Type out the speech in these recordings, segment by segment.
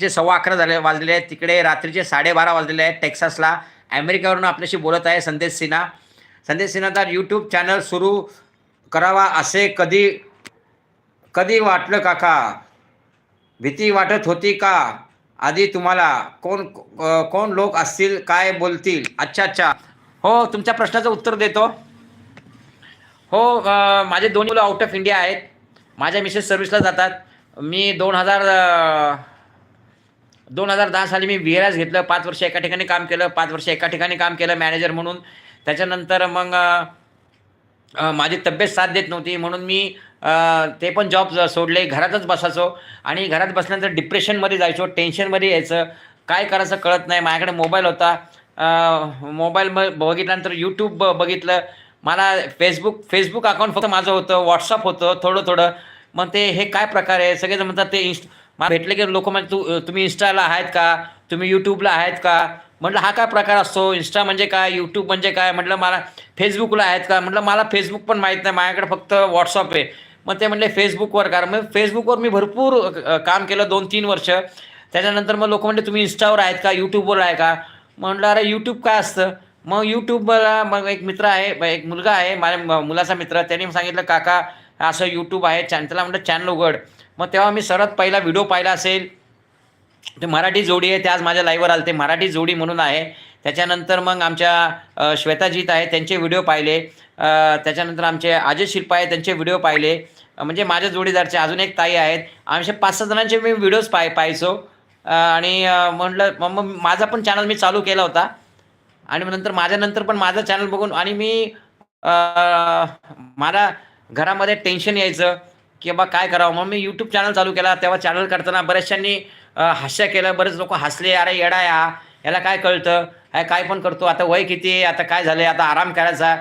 चे सव्वा अकरा झाले वाजलेले आहेत. तिकडे रात्रीचे साडेबारा वाजलेले आहेत टेक्सासला. अमेरिकेवरून आपल्याशी बोलत आहे संदेश सिन्हा. संदेश सिन्हाचा यूट्यूब चॅनल सुरू करावा असे कधी कधी वाटलं काका? भीती वाटत होती का? आधी तुम्हाला कोण कोण लोक असतील काय बोलतील? अच्छा अच्छा. हो तुमच्या प्रश्नाचं उत्तर देतो. हो माझे दोन्ही मुलं आउट ऑफ इंडिया आहेत. माझ्या मिसेस सर्व्हिसला जातात. मी दोन हजार दोन हजार दहा साली मी व्ही एस घेतलं. पाच वर्ष एका ठिकाणी काम केलं. पाच वर्ष एका ठिकाणी काम केलं मॅनेजर म्हणून. त्याच्यानंतर मग माझी तब्येत साथ देत नव्हती. म्हणून मी ते पण जॉब सोडले. घरातच बसायचो. आणि घरात बसल्यानंतर डिप्रेशनमध्ये जायचो. टेन्शनमध्ये यायचं. काय करायचं कळत नाही. माझ्याकडे मोबाईल होता. मोबाईल ब बघितल्यानंतर यूट्यूब ब बघितलं. मला फेसबुक फेसबुक अकाउंट फक्त माझं होतं. व्हॉट्सअप होतं. थोडं थोडं. मग ते हे काय प्रकार आहे? सगळेजण म्हणतात ते इन्स्ट मला भेटले की लोक म्हणजे तू तुम्ही इन्स्टाला आहेत का? तुम्ही यूट्यूबला आहेत का? म्हटलं हा काय प्रकार असतो? इन्स्टा म्हणजे काय? यूट्यूब म्हणजे काय? म्हटलं मला फेसबुकला आहेत का? म्हटलं मला फेसबुक पण माहीत नाही. माझ्याकडे फक्त व्हॉट्सअप आहे. मग ते म्हणले फेसबुकवर कारण मग फेसबुकवर मी भरपूर काम केलं दोन तीन वर्ष. त्याच्यानंतर मग लोक म्हणले तुम्ही इन्स्टावर आहेत का? यूट्यूबवर आहे का? म्हटलं अरे यूट्यूब काय असतं? मग यूट्यूबला मग एक मित्र आहे एक मुलगा आहे माझ्या मुलाचा मित्र. त्याने सांगितलं काका असं यूट्यूब आहे चॅन त्याला म्हटलं चॅनल उघड. मग तेव्हा मी सर्वात पहिला व्हिडिओ पाहिला असेल. ते मराठी जोडी आहे ते आज माझ्या लाईव्हवर आले ते मराठी जोडी म्हणून आहे. त्याच्यानंतर मग आमच्या श्वेताजीत आहे त्यांचे व्हिडिओ पाहिले. त्याच्यानंतर आमचे अजय शिल्पा आहे त्यांचे व्हिडिओ पाहिले. म्हणजे माझ्या जोडीदारचे अजून एक ताई आहेत. आमचे पाच सहा जणांचे मी व्हिडिओज पाय पाहायचो. आणि म्हटलं मग मग माझा पण चॅनल मी चालू केला होता. आणि मग नंतर माझ्यानंतर पण माझं चॅनल बघून आणि मी मला घरामध्ये टेन्शन यायचं. की बा काय करावं? मग मी यूट्यूब चॅनल चालू केला. तेव्हा चॅनल करताना बऱ्याचशांनी हास्य केलं. बरेच लोक हसले अरे येडा या. याला काय कळतं? हा काय पण करतो? आता वय किती आता काय झालं आता आराम करायचा.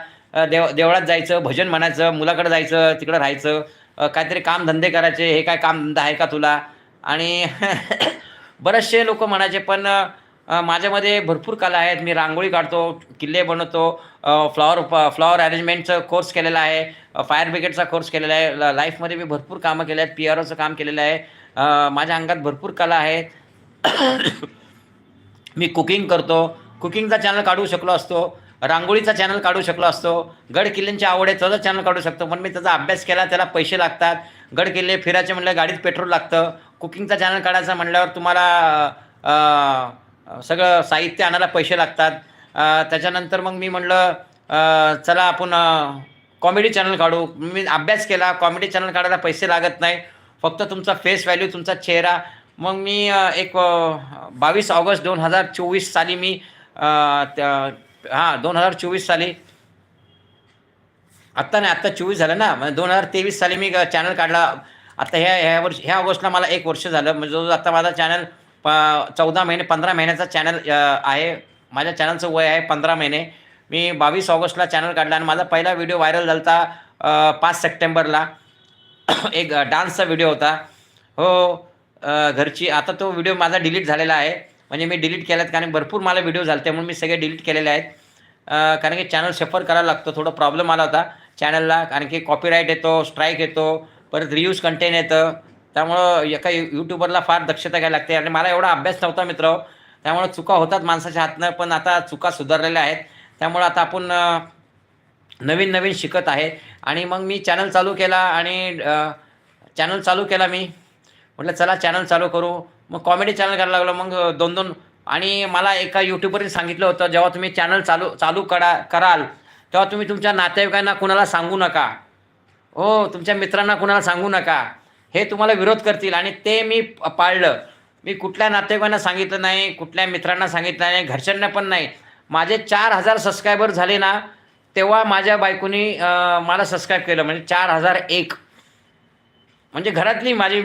देव देवळात जायचं भजन म्हणायचं मुलाकडे जायचं तिकडं राहायचं. काहीतरी काहीतरी कामधंदे करायचे. हे काय कामधंदा आहे का तुला? आणि बरेचसे लोक म्हणायचे पण माझ्यामध्ये भरपूर कला आहेत. मी रांगोळी काढतो किल्ले बनवतो फ्लॉवर फ्लॉवर अरेंजमेंटचं कोर्स केलेला आहे. फायर ब्रिगेडचा कोर्स केलेला आहे. लाईफमध्ये मी भरपूर कामं केले आहेत. पी आर ओचं काम केलेलं आहे. माझ्या अंगात भरपूर कला आहेत मी कुकिंग करतो. कुकिंगचा चॅनल काढू शकलो असतो. रांगोळीचा चॅनल काढू शकलो असतो. गड किल्ल्यांची आवड आहे त्याचा चॅनल काढू शकतो. पण मी त्याचा अभ्यास केला त्याला पैसे लागतात. गड किल्ले फिरायचे म्हणलं गाडीत पेट्रोल लागतं. कुकिंगचा चॅनल काढायचा म्हणल्यावर तुम्हाला सगळं साहित्य आणायला पैसे लागतात. त्याच्यानंतर मग मी म्हणलं चला आपण कॉमेडी चॅनल काढू. मी अभ्यास केला कॉमेडी चॅनल काढायला पैसे लागत नाही. फक्त तुमचा फेस व्हॅल्यू तुमचा चेहरा. मग मी एक बावीस ऑगस्ट दोन हजार चोवीस साली मी त्या- हां दोन हजार चोवीस साली. आत्ता नाही आत्ता चोवीस झालं ना. म्हणजे दोन हजार तेवीस साली मी चॅनल काढला. आता ह्या ह्या वर्ष ह्या ऑगस्टला मला एक वर्ष झालं. म्हणजे जो आता माझा चॅनल चौदा महिने पंधरा महिन्याचा चॅनल आहे. माझ्या चॅनलचं वय आहे पंधरा महिने. मी बावीस ऑगस्टला चॅनल काढला आणि माझा पहिला व्हिडिओ व्हायरल झाला होता पाच सप्टेंबरला. एक डान्सचा व्हिडिओ होता. हो घरची आता तो व्हिडिओ माझा डिलीट झालेला आहे. म्हणजे मी डिलीट केल्यात कारण भरपूर मला व्हिडिओ झाले त्यामुळे मी सगळे डिलीट केलेले आहेत. कारण की चॅनल सफर करायला लागतो. थोडं प्रॉब्लेम आला होता चॅनलला कारण की कॉपीराईट येतो स्ट्राईक येतो. परत रियूज कंटेंट येतं. त्यामुळं एका यूट्यूबरला फार दक्षता घ्यायला लागते. आणि मला एवढा अभ्यास नव्हता मित्र. त्यामुळं चुका होतात माणसाच्या हातनं पण आता चुका सुधारलेल्या आहेत. त्यामुळं आता आपण नवीन नवीन शिकत आहे. आणि मग मी चॅनल चालू केला आणि चॅनल चालू केला मी. म्हटलं चला चॅनल चालू करू. मग कॉमेडी चॅनल करायला लागलो. मग दोन दोन आणि मला एका यूट्यूबरने सांगितलं होतं जेव्हा तुम्ही चॅनल चालू चालू करा कराल तेव्हा तुम्ही तुमच्या नातेवाईकांना कुणाला सांगू नका. हो तुमच्या मित्रांना कुणाला सांगू नका. हे तुम्हाला विरोध करतील आणि ते मी प- पाळलं. मी कुठल्या नातेवाईकांना सांगितलं नाही कुठल्या मित्रांना सांगितलं नाही घरच्यांना पण नाही. माझे चार हजार सबस्क्रायबर झाले ना तेव्हा माझ्या बायकोनी मला सबस्क्राईब केलं. म्हणजे चार हजार एक. म्हणजे घरातली माझी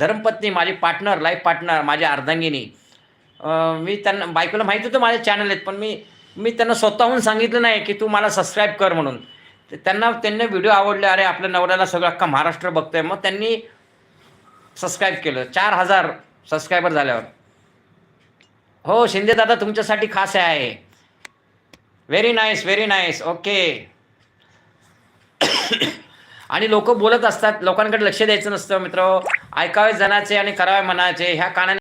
धर्मपत्नी माझी पार्टनर लाईफ पार्टनर माझी अर्धांगिनी. मी त्यांना बायकोला माहिती होतं माझे चॅनल आहेत पण मी मी त्यांना स्वतःहून सांगितलं नाही की तू मला सबस्क्राईब कर म्हणून. ते त्यांना त्यांना व्हिडिओ आवडले. अरे आपल्या नवऱ्याला सगळं अख्खा महाराष्ट्र बघतोय. मग त्यांनी सबस्क्राईब केलं. चार हजार सबस्क्रायबर झाल्यावर. हो शिंदे दादा तुमच्यासाठी खास आहे. Very nice very nice okay आणि लोक बोलत असतात. लोकांकडे लक्ष द्यायचं नसतं मित्र. ऐकावे जनाचे आणि करावे मनाचे. ह्या कानाने